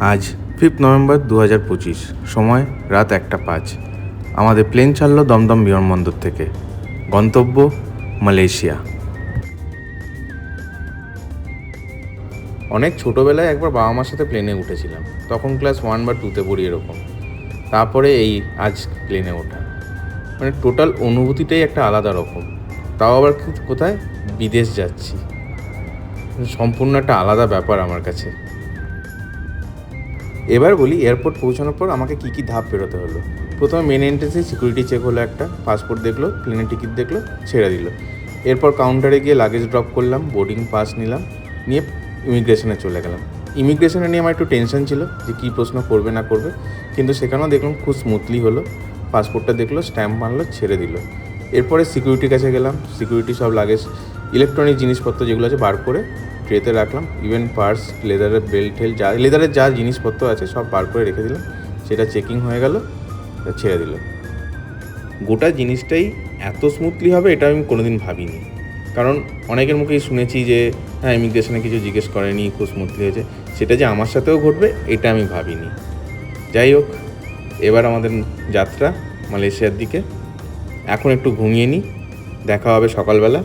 আজ fifth November দু হাজার পঁচিশ, সময় রাত একটা পাঁচ। আমাদের প্লেন ছাড়লো দমদম বিমানবন্দর থেকে। গন্তব্য মালয়েশিয়া। অনেক ছোটোবেলায় একবার বাবা মার সাথে প্লেনে উঠেছিলাম। তখন ক্লাস ওয়ান বা টুতে পড়ি এরকম। তারপরে এই আজ প্লেনে ওঠা। মানে টোটাল অনুভূতিটাই একটা আলাদা রকম। তাও আবার কোথায়? বিদেশ যাচ্ছি। সম্পূর্ণ একটা আলাদা ব্যাপার আমার কাছে। এবার বলি এয়ারপোর্ট পৌঁছানোর পর আমাকে কী কী ধাপ পেরোতে হলো? প্রথমে মেন এন্ট্রেন্সে সিকিউরিটি চেক হলো একটা পাসপোর্ট দেখল প্লেনের টিকিট দেখল, ছেড়ে দিল। এরপর কাউন্টারে গিয়ে লাগেজ ড্রপ করলাম বোর্ডিং পাস নিলাম, নিয়ে ইমিগ্রেশনে চলে গেলাম। ইমিগ্রেশনে নিয়ে আমার একটু টেনশন ছিল যে কী প্রশ্ন করবে না করবে, কিন্তু সেখানেও দেখলাম খুব স্মুথলি হলো। পাসপোর্টটা দেখল স্ট্যাম্প মারলো, ছেড়ে দিল। এরপরে সিকিউরিটির কাছে গেলাম সিকিউরিটি সব লাগেজ ইলেকট্রনিক জিনিসপত্র যেগুলো আছে বার করে ট্রেতে রাখলাম ইভেন পার্স লেদারের বেল্ট টেল যা লেদারের যা জিনিসপত্র আছে সব বার করে রেখে দিলাম। সেটা চেকিং হয়ে গেল ছেড়ে দিল। গোটা জিনিসটাই এত স্মুথলি হবে, এটা আমি কোনোদিন ভাবিনি। কারণ অনেকের মুখেই শুনেছি যে হ্যাঁ ইমিগ্রেশনে কিছু জিজ্ঞেস করেনি, খুব স্মুথলি হয়েছে। সেটা যে আমার সাথেও ঘটবে, এটা আমি ভাবিনি। যাই হোক, এবার আমাদের যাত্রা মালয়েশিয়ার দিকে। এখন একটু ঘুমিয়ে নিই দেখা হবে সকালবেলা।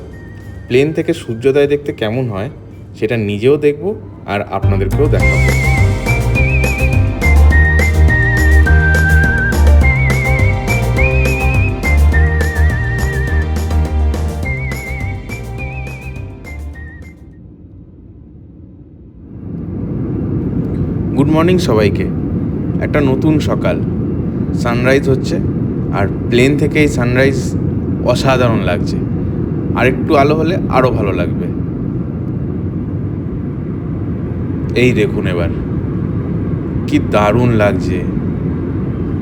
প্লেন থেকে সূর্যোদয় দেখতে কেমন হয় সেটা নিজেও দেখব আর আপনাদেরকেও দেখাবো। গুড মর্নিং সবাইকে। একটা নতুন সকাল। সানরাইজ হচ্ছে আর প্লেন থেকে এই সানরাইজ অসাধারণ লাগছে। আর একটু আলো হলে আরও ভালো লাগবে। এই দেখুন এবার, কি দারুণ লাগছে।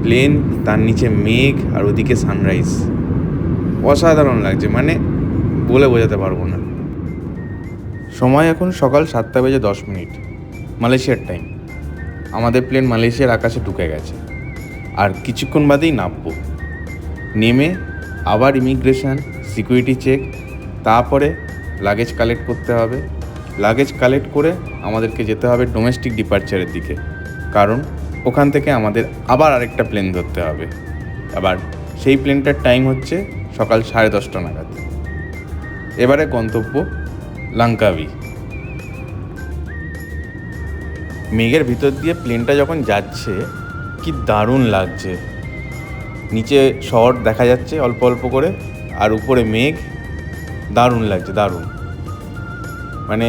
প্লেন, তার নিচে মেঘ আর ওদিকে সানরাইজ। অসাধারণ লাগছে মানে বলে বোঝাতে পারব না। সময় এখন সকাল সাতটা বেজে দশ মিনিট, মালয়েশিয়ার টাইম আমাদের প্লেন মালয়েশিয়ার আকাশে ঢুকে গেছে। আর কিছুক্ষণ বাদেই নামবো। নেমে আবার ইমিগ্রেশন সিকিউরিটি চেক তারপরে লাগেজ কালেক্ট করতে হবে। লাগেজ কালেক্ট করে আমাদেরকে যেতে হবে ডোমেস্টিক ডিপার্চারের দিকে। কারণ ওখান থেকে আমাদের আবার আরেকটা প্লেন ধরতে হবে। আবার সেই প্লেনটার টাইম হচ্ছে সকাল সাড়ে দশটা নাগাদ। এবারে গন্তব্য লাঙ্কাবি। মেঘের ভিতর দিয়ে প্লেনটা যখন যাচ্ছে, কি দারুণ লাগছে। নিচে শহর দেখা যাচ্ছে অল্প অল্প করে, আর উপরে মেঘ, দারুণ লাগছে, দারুণ। মানে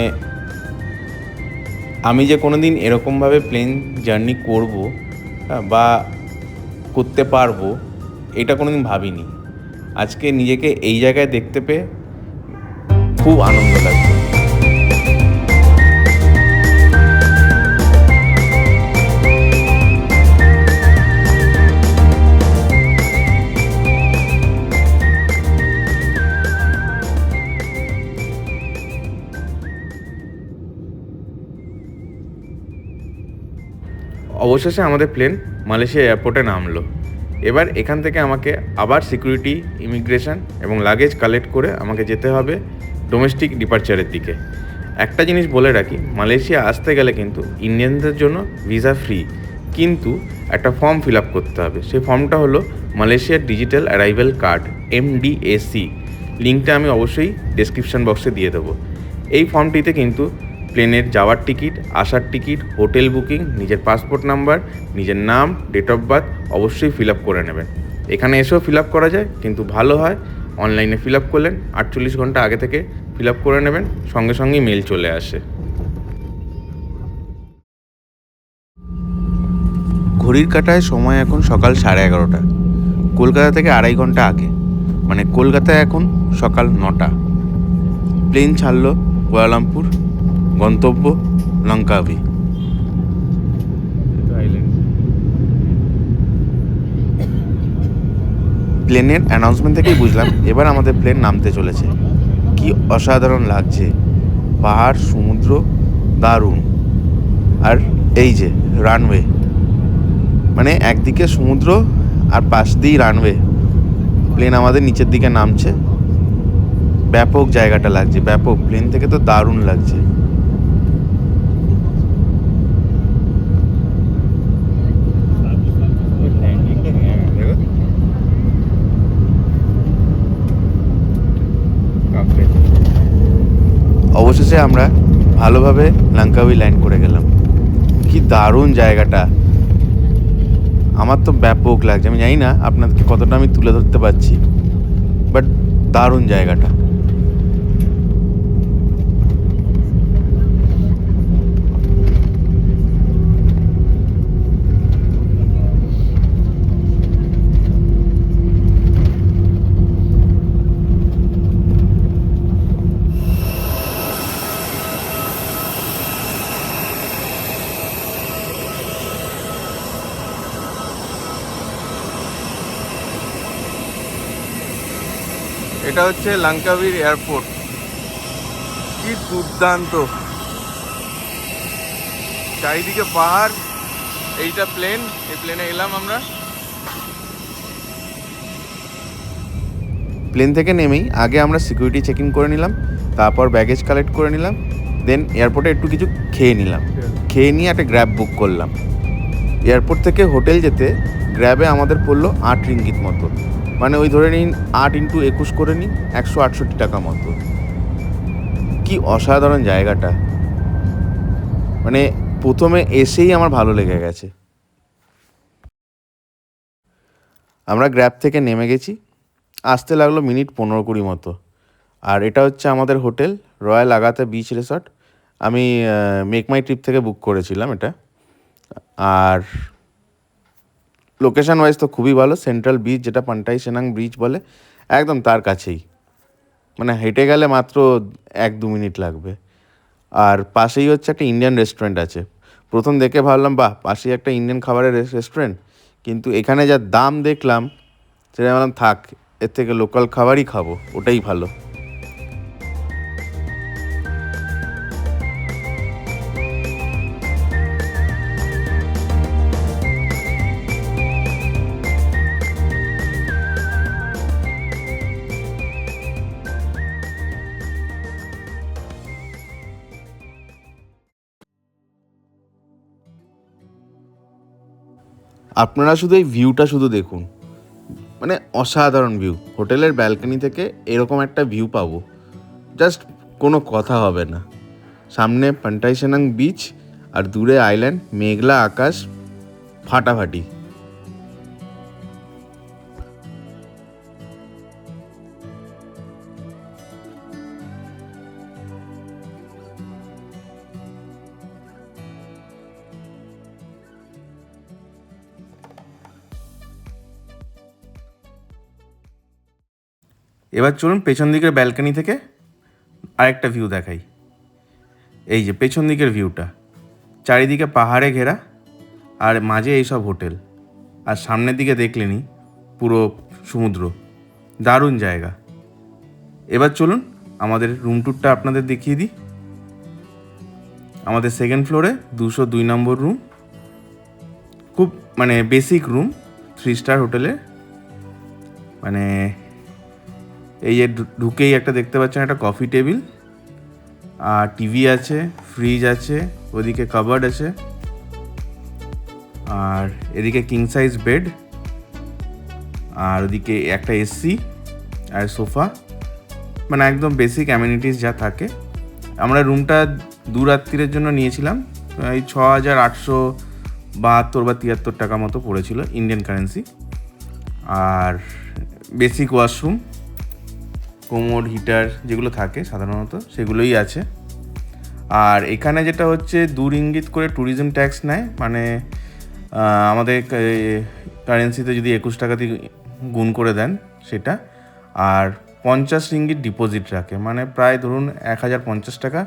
আমি যে কোনো দিন এরকমভাবে প্লেন জার্নি করব বা করতে পারব, এটা কোনো দিন ভাবিনি। আজকে নিজেকে এই জায়গায় দেখতে পেয়ে খুব আনন্দ লাগছে। অবশেষে আমাদের প্লেন মালয়েশিয়া এয়ারপোর্টে নামলো। এবার এখান থেকে আমাকে আবার সিকিউরিটি ইমিগ্রেশন এবং লাগেজ কালেক্ট করে আমাকে যেতে হবে ডোমেস্টিক ডিপার্চারের দিকে। একটা জিনিস বলে রাখি, মালয়েশিয়া আসতে গেলে কিন্তু ইন্ডিয়ানদের জন্য ভিসা ফ্রি কিন্তু একটা ফর্ম ফিল আপ করতে হবে। সেই ফর্মটা হলো মালয়েশিয়ার ডিজিটাল অ্যারাইভেল কার্ড এমডিএসি লিঙ্কটা আমি অবশ্যই ডেসক্রিপশন বক্সে দিয়ে দেবো। এই ফর্মটিতে কিন্তু প্লেনের যাওয়ার টিকিট, আসার টিকিট, হোটেল বুকিং, নিজের পাসপোর্ট নাম্বার, নিজের নাম, ডেট অফ বার্থ অবশ্যই ফিল আপ করে নেবেন। এখানে এসেও ফিল আপ করা যায়, কিন্তু ভালো হয়, অনলাইনে ফিল আপ করলেন, আটচল্লিশ ঘণ্টা আগে থেকে ফিল আপ করে নেবেন, সঙ্গে সঙ্গেই মেল চলে আসে। ঘড়ির কাটায় সময় এখন সকাল সাড়ে এগারোটা। কলকাতা থেকে আড়াই ঘণ্টা আগে মানে কলকাতায় এখন সকাল নটা। প্লেন ছাড়লো কুয়ালালামপুর। গন্তব্য লঙ্কাভি প্লেনের অ্যানাউন্সমেন্ট থেকেই বুঝলাম এবার আমাদের প্লেন নামতে চলেছে। কি অসাধারণ লাগছে। পাহাড় সমুদ্র দারুণ। আর এই যে রানওয়ে মানে একদিকে সমুদ্র আর পাশ দিয়েই রানওয়ে প্লেন আমাদের নিচের দিকে নামছে। ব্যাপক জায়গাটা লাগছে ব্যাপক। প্লেন থেকে তো দারুণ লাগছে। আমরা ভালোভাবে লঙ্কাউই ল্যান্ড করে গেলাম। কি দারুণ জায়গাটা। আমার তো ব্যাপক লাগছে। আমি জানি না আপনাদেরকে কতটা আমি তুলে ধরতে পারছি বাট দারুণ জায়গাটা। এটা হচ্ছে লাঙ্কাবির এয়ারপোর্ট। কি দুর্দান্ত। চারিদিকে পাহাড় এইটা প্লেন এই প্লেনে এলাম আমরা। প্লেন থেকে নেমেই আগে আমরা সিকিউরিটি চেক ইন করে নিলাম তারপর ব্যাগেজ কালেক্ট করে নিলাম দেন এয়ারপোর্টে একটু কিছু খেয়ে নিলাম। খেয়ে নিয়ে একটা গ্র্যাব বুক করলাম। এয়ারপোর্ট থেকে হোটেল যেতে গ্র্যাবে আমাদের পড়ল আট রিঙ্গিত মতো। মানে ওই ধরে নিন আট ইন্টু একুশ করে নিন, একশো আটষট্টি টাকা মতো। কি অসাধারণ জায়গাটা। মানে প্রথমে এসেই আমার ভালো লেগে গেছে। আমরা গ্র্যাব থেকে নেমে গেছি। আসতে লাগল মিনিট পনেরো কুড়ি মতো। আর এটা হচ্ছে আমাদের hotel, royal Agatha beach resort. আমি মেক মাই ট্রিপ থেকে বুক করেছিলাম এটা। আর লোকেশন ওয়াইজ তো খুবই ভালো সেন্ট্রাল বিচ যেটা পান্টাই সেনাং ব্রিজ বলে, একদম তার কাছেই। মানে হেঁটে গেলে মাত্র এক দু মিনিট লাগবে। আর পাশেই হচ্ছে একটা ইন্ডিয়ান রেস্টুরেন্ট আছে। প্রথম দেখে ভাবলাম, বাহ, পাশেই একটা ইন্ডিয়ান খাবারের রেস্টুরেন্ট কিন্তু এখানে যা দাম দেখলাম, সেটা ভাবলাম, থাক, এর থেকে লোকাল খাবারই খাব, ওটাই ভালো। আপনারা শুধু এই ভিউটা শুধু দেখুন। মানে অসাধারণ ভিউ হোটেলের ব্যালকনি থেকে এরকম একটা ভিউ পাবো। জাস্ট কোনো কথা হবে না। সামনে পান্টাইসেনাং বিচ আর দূরে আইল্যান্ড মেঘলা আকাশ, ফাটাফাটি। এবার চলুন পেছন দিকের ব্যালকনি থেকে আরেকটা ভিউ দেখাই। এই যে পেছন দিকের ভিউটা চারিদিকে পাহাড়ে ঘেরা আর মাঝে এইসব হোটেল। আর সামনের দিকে দেখলেনি পুরো সমুদ্র। দারুণ জায়গা। এবার চলুন আমাদের রুম ট্যুরটা আপনাদের দেখিয়ে দিই। আমাদের সেকেন্ড ফ্লোরে দুশো দুই নম্বর রুম খুব মানে বেসিক রুম থ্রি স্টার হোটেলে মানে এই যে ঢুকেই একটা দেখতে পাচ্ছেন, একটা কফি টেবিল আর টিভি আছে ফ্রিজ আছে, ওদিকে কাবার্ড আছে, আর এদিকে কিং সাইজ বেড আর ওদিকে একটা এসি আর সোফা মানে একদম বেসিক অ্যামিনিটিস যা থাকে। আমরা রুমটা দু রাত্রির জন্য নিয়েছিলাম এই ছ হাজার আটশো বাহাত্তর বা তিয়াত্তর টাকা মতো পড়েছিল ইন্ডিয়ান কারেন্সি আর বেসিক ওয়াশরুম কোমর হিটার যেগুলো থাকে সাধারণত, সেগুলোই আছে। আর এখানে যেটা হচ্ছে দু রিঙ্গিত করে ট্যুরিজম ট্যাক্স নেয়। মানে আমাদের কারেন্সিতে যদি একুশ টাকা দিয়ে গুণ করে দেন সেটা। আর পঞ্চাশ রিঙ্গিত ডিপোজিট রাখে। মানে প্রায় ধরুন এক হাজার পঞ্চাশ টাকা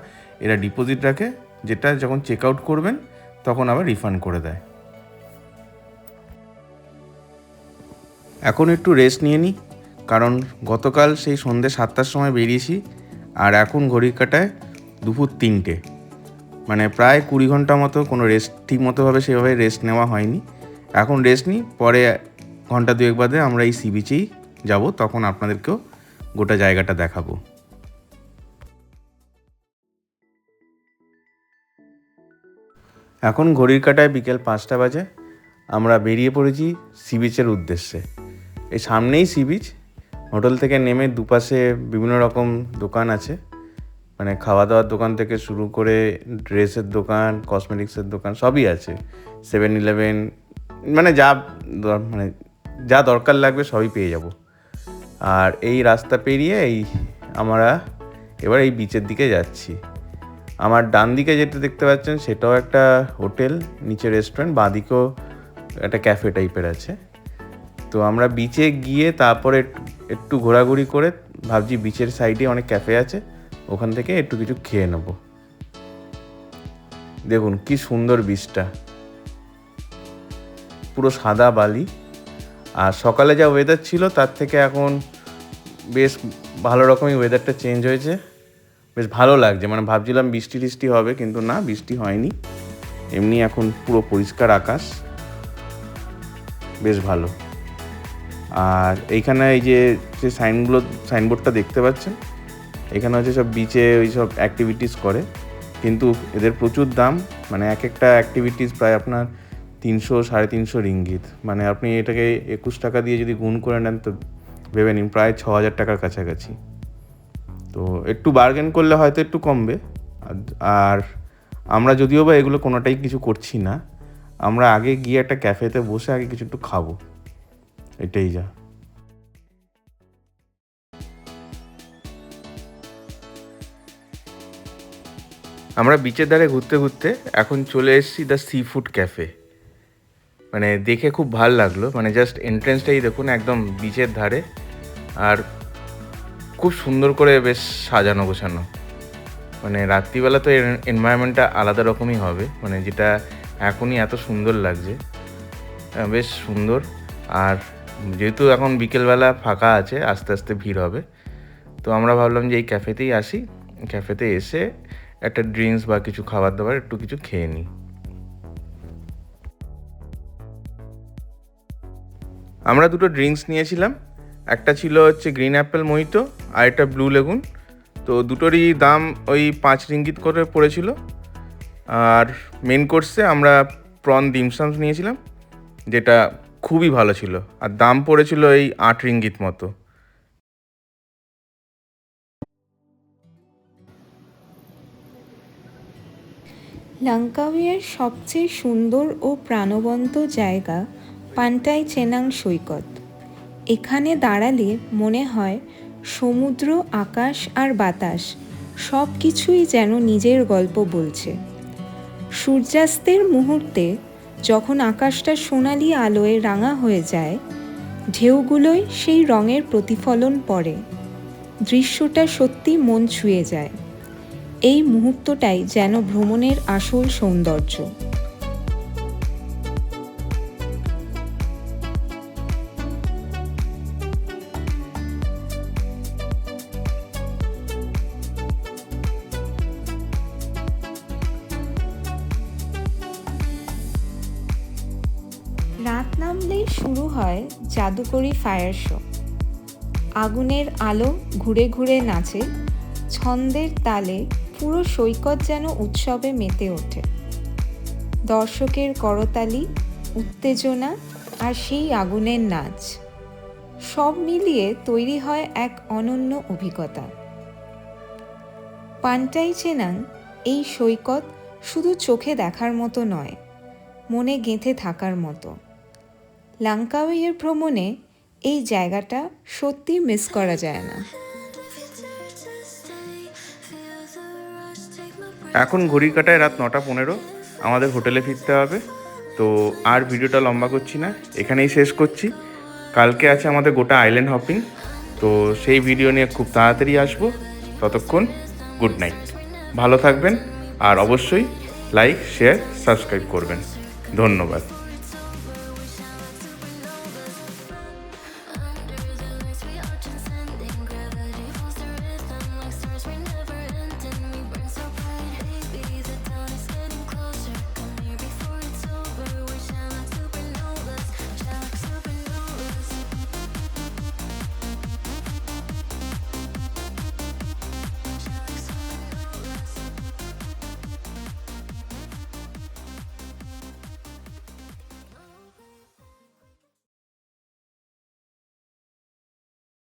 এরা ডিপোজিট রাখে। যেটা যখন চেক আউট করবেন, তখন আবার রিফান্ড করে দেয়। এখন একটু রেস্ট নিয়ে নিই। কারণ গতকাল সেই সন্ধ্যে সাতটার সময় বেরিয়েছি আর এখন ঘড়ির কাটায় দুপুর তিনটে। মানে প্রায় কুড়ি ঘণ্টা মতো কোনো রেস্ট ঠিক মতোভাবে সেভাবে রেস্ট নেওয়া হয়নি। এখন রেস্ট নিই, পরে ঘণ্টা দুয়েক বাদে আমরা এই সি বিচেই যাব, তখন আপনাদেরকেও গোটা জায়গাটা দেখাবো। এখন ঘড়ির কাটায় বিকেল পাঁচটা বাজে, আমরা বেরিয়ে পড়েছি সি বিচের উদ্দেশ্যে। এই সামনেই সি বিচ হোটেল থেকে নেমে দুপাশে বিভিন্ন রকম দোকান আছে। মানে খাওয়া দাওয়ার দোকান থেকে শুরু করে ড্রেসের দোকান, কসমেটিক্সের দোকান সবই আছে। সেভেন ইলেভেন মানে যা মানে যা দরকার লাগবে সবই পেয়ে যাব। আর এই রাস্তা পেরিয়ে এই আমরা এবার এই বিচের দিকে যাচ্ছি। আমার ডান দিকে যেটা দেখতে পাচ্ছেন সেটাও একটা হোটেল, নিচে রেস্টুরেন্ট বাঁ দিকেও একটা ক্যাফে টাইপের আছে। তো আমরা বিচে গিয়ে তারপরে একটু- ঘোরাঘুরি করে ভাবছি বিচের সাইডে অনেক ক্যাফে আছে, ওখান থেকে একটু কিছু খেয়ে নেব। দেখুন কি সুন্দর বিচটা পুরো সাদা বালি। আর সকালে যা ওয়েদার ছিল, তার থেকে এখন বেশ ভালো রকমই ওয়েদারটা চেঞ্জ হয়েছে। বেশ ভালো লাগছে মানে ভাবছিলাম বৃষ্টি টিষ্টি হবে, কিন্তু না, বৃষ্টি হয়নি। এমনি এখন পুরো পরিষ্কার আকাশ। বেশ ভালো। আর এইখানে এই যে যে সাইনগুলো, সাইনবোর্ডটা দেখতে পাচ্ছেন, এখানে হচ্ছে সব বিচে ওই সব অ্যাক্টিভিটিস করে। কিন্তু এদের প্রচুর দাম মানে এক একটা অ্যাক্টিভিটিস প্রায় আপনার তিনশো, সাড়ে তিনশো রিঙ্গিত। মানে আপনি এটাকে একুশ টাকা দিয়ে যদি গুণ করে নেন, তো ভেবে নিন, প্রায় ছ হাজার টাকার কাছাকাছি। তো একটু বার্গেন করলে হয়তো একটু কমবে। আর- আর আমরা যদিও বা এগুলো কোনোটাই কিছু করছি না, আমরা আগে গিয়ে একটা ক্যাফেতে বসে আগে কিছু একটু খাব। এটাই যা। আমরা বিচের ধারে ঘুরতে ঘুরতে এখন চলে এসেছি দ্য সি ফুড ক্যাফে মানে দেখে খুব ভালো লাগল। মানে জাস্ট এন্ট্রেন্সটাই দেখুন, একদম বিচের ধারে। আর খুব সুন্দর করে বেশ সাজানো গোছানো। মানে রাত্রিবেলা তো এনভায়রনমেন্টটা আলাদা রকমই হবে। মানে যেটা এখনই এত সুন্দর লাগছে। বেশ সুন্দর। আর যেহেতু এখন বিকেলবেলা ফাঁকা আছে, আস্তে আস্তে ভিড় হবে। তো আমরা ভাবলাম যে এই ক্যাফেতেই আসি। ক্যাফেতে এসে একটা ড্রিঙ্কস বা কিছু খাবার দাবার একটু কিছু খেয়ে নিই। আমরা দুটো ড্রিঙ্কস নিয়েছিলাম। একটা ছিল হচ্ছে গ্রিন অ্যাপেল মোহিতো আর একটা ব্লু লেগুন তো দুটোরই দাম ওই পাঁচ রিঙ্গিত করে পড়েছিল। আর মেন কোর্সে আমরা প্রন ডিমসামস নিয়েছিলাম, যেটা খুবই ভালো ছিল। আর দাম পড়েছিল এই আট রিঙ্গিত মতো। লাঙ্কাউইয়ের সবচেয়ে সুন্দর ও প্রাণবন্ত জায়গা পান্টাই চেনাং সৈকত। এখানে দাঁড়ালে মনে হয় সমুদ্র, আকাশ আর বাতাস সব কিছুই যেন নিজের গল্প বলছে। সূর্যাস্তের মুহূর্তে যখন আকাশটা সোনালি আলোয় রাঙা হয়ে যায় ঢেউগুলোয় সেই রঙের প্রতিফলন পড়ে। দৃশ্যটা সত্যি মন ছুঁয়ে যায়। এই মুহূর্তটাই যেন ভ্রমণের আসল সৌন্দর্য। জাদুকরি ফায়ার শো। আগুনের আলো ঘুরে ঘুরে নাচে, ছন্দের তালে পুরো সৈকত যেন উৎসবে মেতে ওঠে। দর্শকের করতালি, উত্তেজনা আর সেই আগুনের নাচ, সব মিলিয়ে তৈরি হয় এক অনন্য অভিজ্ঞতা। পান্টাই চেনাং এই সৈকত শুধু চোখে দেখার মতো নয়, মনে গেঁথে থাকার মতো। লাঙ্কাওয়ের ভ্রমণে এই জায়গাটা সত্যি মিস করা যায় না। এখন ঘড়ির কাটায় রাত নটা পনেরো, আমাদের হোটেলে ফিরতে হবে। তো আর ভিডিওটা লম্বা করছি না, এখানেই শেষ করছি। কালকে আছে আমাদের গোটা আইল্যান্ড হপিং তো সেই ভিডিও নিয়ে খুব তাড়াতাড়ি আসব। ততক্ষণ গুড নাইট ভালো থাকবেন, আর অবশ্যই লাইক শেয়ার সাবস্ক্রাইব করবেন। ধন্যবাদ।